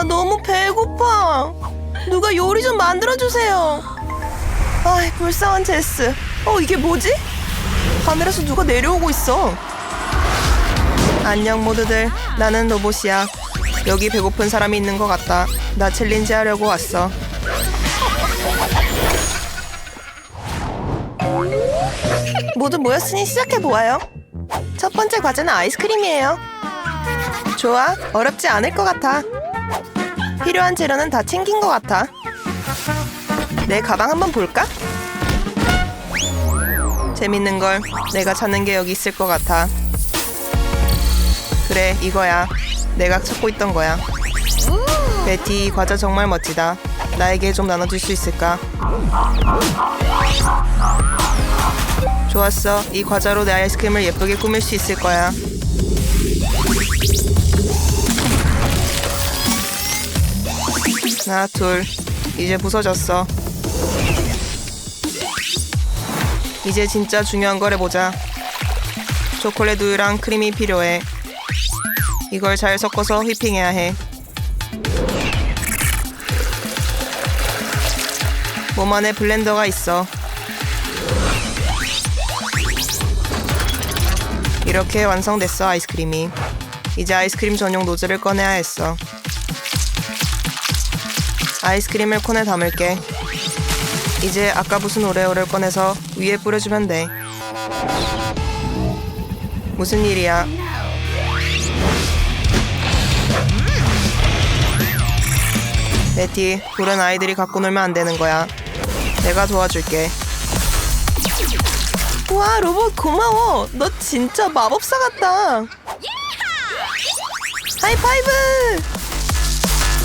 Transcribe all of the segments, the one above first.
나 너무 배고파. 누가 요리 좀 만들어주세요. 아이, 불쌍한 제스. 어, 이게 뭐지? 하늘에서 누가 내려오고 있어. 안녕, 모두들. 나는 로봇이야. 여기 배고픈 사람이 있는 것 같다. 나 챌린지 하려고 왔어. 모두 모였으니 시작해보아요. 첫 번째 과제는 아이스크림이에요. 좋아, 어렵지 않을 것 같아. 필요한 재료는 다 챙긴 것 같아. 내 가방 한번 볼까? 재밌는 걸 내가 찾는 게 여기 있을 것 같아. 그래, 이거야. 내가 찾고 있던 거야. 베티, 이 과자 정말 멋지다. 나에게 좀 나눠줄 수 있을까? 좋았어. 이 과자로 내 아이스크림을 예쁘게 꾸밀 수 있을 거야. 하나, 둘. 이제 부서졌어. 이제 진짜 중요한 걸 해보자. 초콜릿 우유랑 크림이 필요해. 이걸 잘 섞어서 휘핑해야 해. 몸 안에 블렌더가 있어. 이렇게 완성됐어 아이스크림이. 이제 아이스크림 전용 노즐을 꺼내야 했어. 아이스크림을 콘에 담을게. 이제 아까 부순 오레오를 꺼내서 위에 뿌려주면 돼. 무슨 일이야? 베티, 불은 아이들이 갖고 놀면 안 되는 거야. 내가 도와줄게. 와, 로봇 고마워. 너 진짜 마법사 같다. 하이파이브!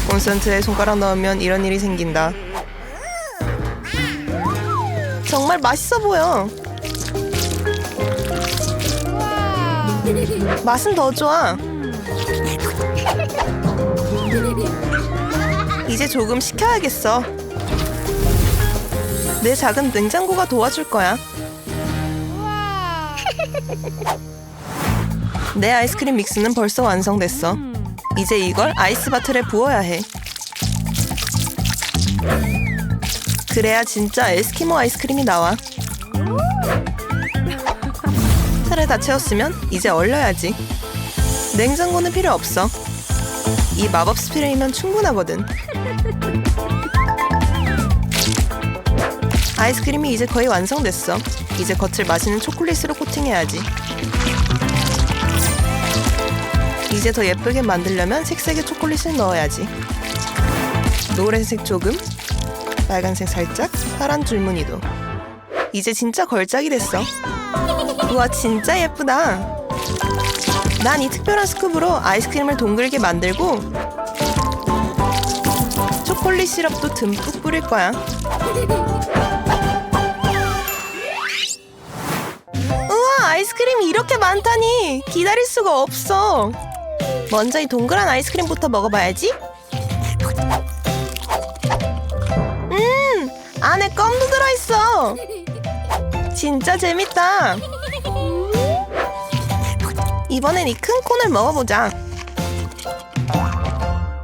콘센트에 손가락 넣으면 이런 일이 생긴다. 정말 맛있어 보여. 맛은 더 좋아. 이제 조금 식혀야겠어. 내 작은 냉장고가 도와줄 거야. 내 아이스크림 믹스는 벌써 완성됐어. 이제 이걸 아이스 바틀에 부어야 해. 그래야 진짜 에스키모 아이스크림이 나와. 틀을 다 채웠으면 이제 얼려야지. 냉장고는 필요 없어. 이 마법 스프레이면 충분하거든. 아이스크림이 이제 거의 완성됐어. 이제 겉을 맛있는 초콜릿으로 코팅해야지. 이제 더 예쁘게 만들려면 색색의 초콜릿을 넣어야지. 노란색 조금, 빨간색 살짝, 파란 줄무늬도. 이제 진짜 걸작이 됐어. 우와, 진짜 예쁘다. 난 이 특별한 스쿱으로 아이스크림을 동글게 만들고 초콜릿 시럽도 듬뿍 뿌릴 거야. 우와, 아이스크림이 이렇게 많다니! 기다릴 수가 없어. 먼저 이 동그란 아이스크림부터 먹어봐야지. 음, 안에 껌도 들어있어. 진짜 재밌다. 이번엔 이 큰 콘을 먹어보자.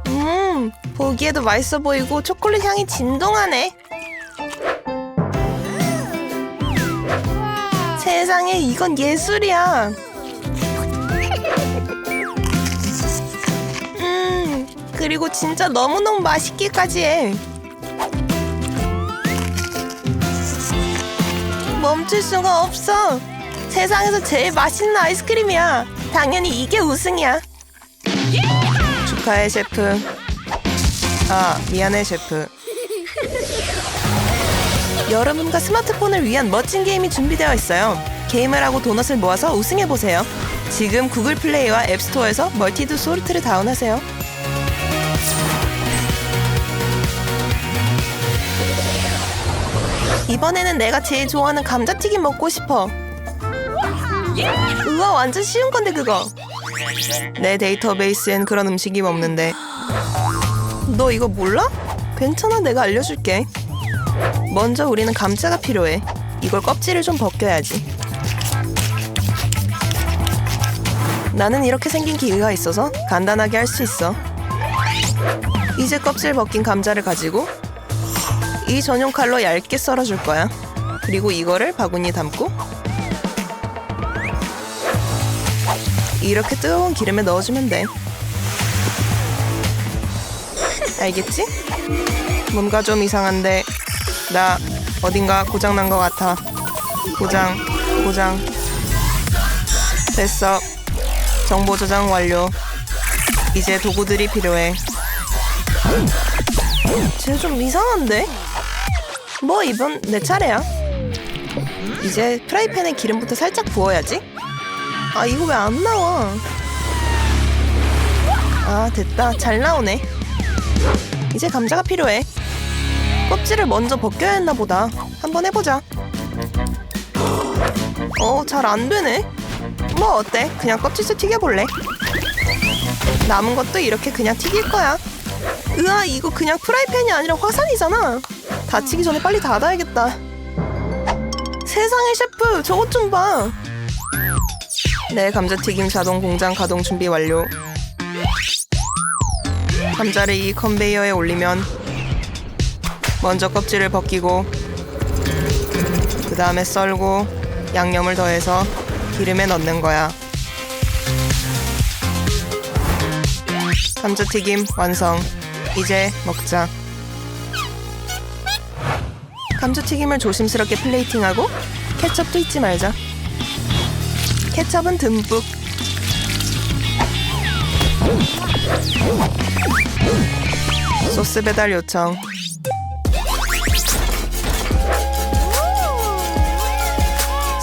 음, 보기에도 맛있어 보이고 초콜릿 향이 진동하네. 세상에 이건 예술이야. 그리고 진짜 너무너무 맛있기까지 해. 멈출 수가 없어. 세상에서 제일 맛있는 아이스크림이야. 당연히 이게 우승이야. 축하해, 셰프. 아, 미안해, 셰프. 여러분과 스마트폰을 위한 멋진 게임이 준비되어 있어요. 게임을 하고 도넛을 모아서 우승해보세요. 지금 구글 플레이와 앱스토어에서 멀티드 소르트를 다운하세요. 이번에는 내가 제일 좋아하는 감자튀김 먹고 싶어. 우와, 완전 쉬운 건데 그거. 내 데이터베이스엔 그런 음식이 없는데. 너 이거 몰라? 괜찮아, 내가 알려줄게. 먼저 우리는 감자가 필요해. 이걸 껍질을 좀 벗겨야지. 나는 이렇게 생긴 기계가 있어서 간단하게 할 수 있어. 이제 껍질 벗긴 감자를 가지고 이 전용 칼로 얇게 썰어줄 거야. 그리고 이거를 바구니에 담고 이렇게 뜨거운 기름에 넣어주면 돼. 알겠지? 뭔가 좀 이상한데 나 어딘가 고장 난 것 같아. 고장, 고장. 됐어. 정보 저장 완료. 이제 도구들이 필요해. 쟤 좀 이상한데? 뭐 이번 내 차례야. 이제 프라이팬에 기름부터 살짝 부어야지. 아 이거 왜 안 나와? 아 됐다 잘 나오네. 이제 감자가 필요해. 껍질을 먼저 벗겨야 했나 보다. 한번 해보자. 어, 잘 안 되네. 뭐 어때? 그냥 껍질째 튀겨볼래? 남은 것도 이렇게 그냥 튀길 거야. 으아, 이거 그냥 프라이팬이 아니라 화산이잖아. 다치기 전에 빨리 닫아야겠다. 세상에 셰프, 저것 좀 봐. 네, 감자튀김 자동 공장 가동 준비 완료. 감자를 이 컨베이어에 올리면 먼저 껍질을 벗기고 그 다음에 썰고 양념을 더해서 기름에 넣는 거야. 감자튀김 완성. 이제 먹자. 감자튀김을 조심스럽게 플레이팅하고 케첩도 잊지 말자. 케첩은 듬뿍. 소스 배달 요청.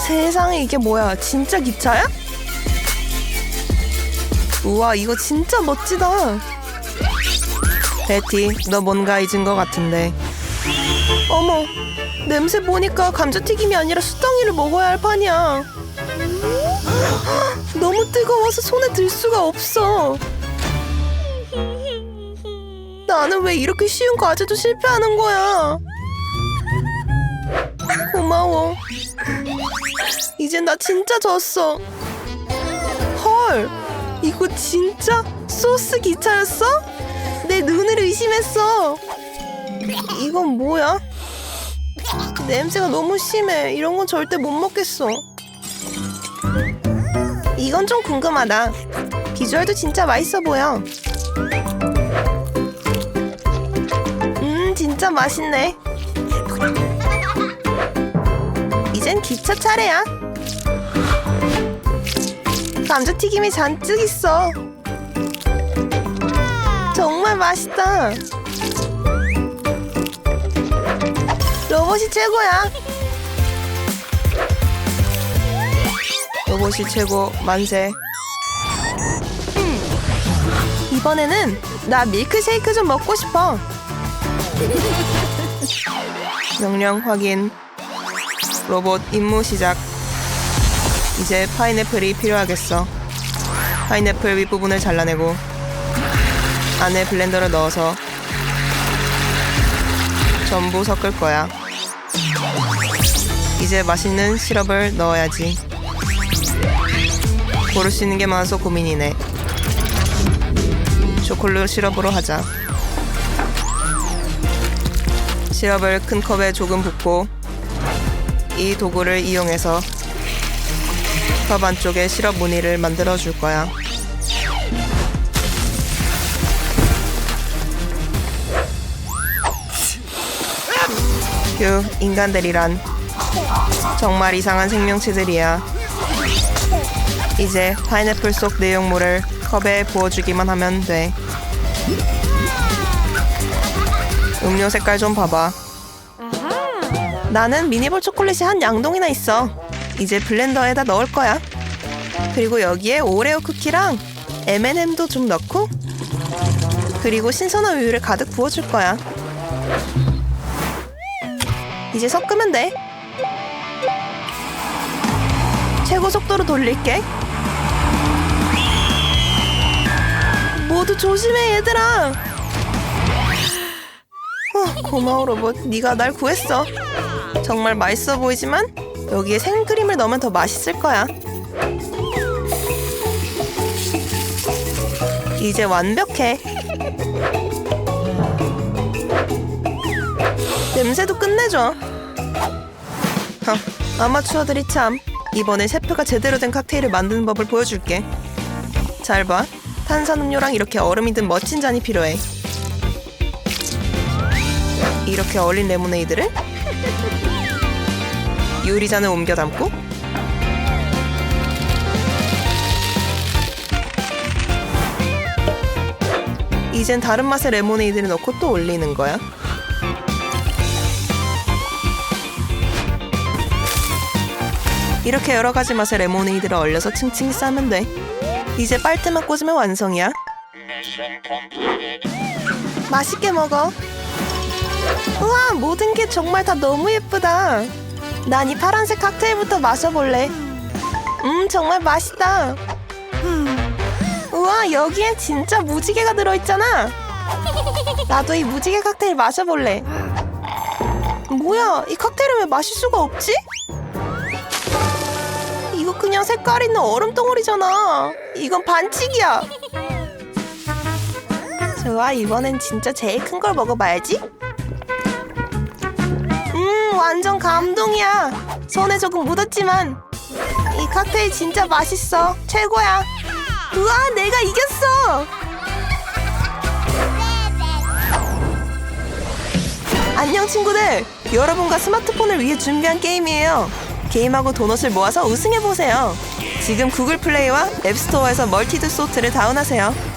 세상에 이게 뭐야? 진짜 기차야? 우와 이거 진짜 멋지다. 베티, 너 뭔가 잊은 것 같은데. 어머, 냄새 보니까 감자튀김이 아니라 수덩이를 먹어야 할 판이야. 너무 뜨거워서 손에 들 수가 없어. 나는 왜 이렇게 쉬운 과제도 실패하는 거야? 고마워. 이제 나 진짜 졌어. 헐, 이거 진짜 소스 기차였어? 내 눈을 의심했어. 이건 뭐야? 냄새가 너무 심해. 이런 건 절대 못 먹겠어. 이건 좀 궁금하다. 비주얼도 진짜 맛있어 보여. 음, 진짜 맛있네. 이젠 기차 차례야. 감자튀김이 잔뜩 있어. 정말 맛있다. 로봇이 최고야. 로봇이 최고 만세. 음, 이번에는 나 밀크쉐이크 좀 먹고 싶어. 명령 확인. 로봇 임무 시작. 이제 파인애플이 필요하겠어. 파인애플 윗부분을 잘라내고 안에 블렌더를 넣어서 전부 섞을 거야. 이제 맛있는 시럽을 넣어야지. 고를 수 있는 게 많아서 고민이네. 초콜릿 시럽으로 하자. 시럽을 큰 컵에 조금 붓고 이 도구를 이용해서 컵 안쪽에 시럽 무늬를 만들어 줄 거야. 휴, 인간들이란 정말 이상한 생명체들이야. 이제 파인애플 속 내용물을 컵에 부어주기만 하면 돼. 음료 색깔 좀 봐봐. 나는 미니볼 초콜릿이 한 양동이나 있어. 이제 블렌더에다 넣을 거야. 그리고 여기에 오레오 쿠키랑 M&M도 좀 넣고 그리고 신선한 우유를 가득 부어줄 거야. 이제 섞으면 돼. 최고 속도로 돌릴게. 모두 조심해 얘들아. 어, 고마워 로봇. 네가 날 구했어. 정말 맛있어 보이지만 여기에 생크림을 넣으면 더 맛있을 거야. 이제 완벽해. 냄새도 끝내줘. 하, 아마추어들이 참. 이번에 셰프가 제대로 된 칵테일을 만드는 법을 보여줄게. 잘 봐. 탄산음료랑 이렇게 얼음이 든 멋진 잔이 필요해. 이렇게 얼린 레모네이드를 유리잔에 옮겨 담고 이젠 다른 맛의 레모네이드를 넣고 또 올리는 거야. 이렇게 여러 가지 맛의 레모네이드를 얼려서 층층이 싸면 돼. 이제 빨대만 꽂으면 완성이야. 맛있게 먹어. 우와, 모든 게 정말 다 너무 예쁘다. 난 이 파란색 칵테일부터 마셔볼래. 음, 정말 맛있다. 우와, 여기엔 진짜 무지개가 들어있잖아. 나도 이 무지개 칵테일 마셔볼래. 뭐야, 이 칵테일을 왜 마실 수가 없지? 이거 그냥 색깔 있는 얼음 덩어리잖아. 이건 반칙이야. 좋아, 이번엔 진짜 제일 큰 걸 먹어봐야지. 음, 완전 감동이야. 손에 조금 묻었지만 이 칵테일 진짜 맛있어. 최고야. 우와, 내가 이겼어. 안녕 친구들. 여러분과 스마트폰을 위해 준비한 게임이에요. 게임하고 도넛을 모아서 우승해 보세요. 지금 구글 플레이와 앱스토어에서 멀티드 소트를 다운하세요.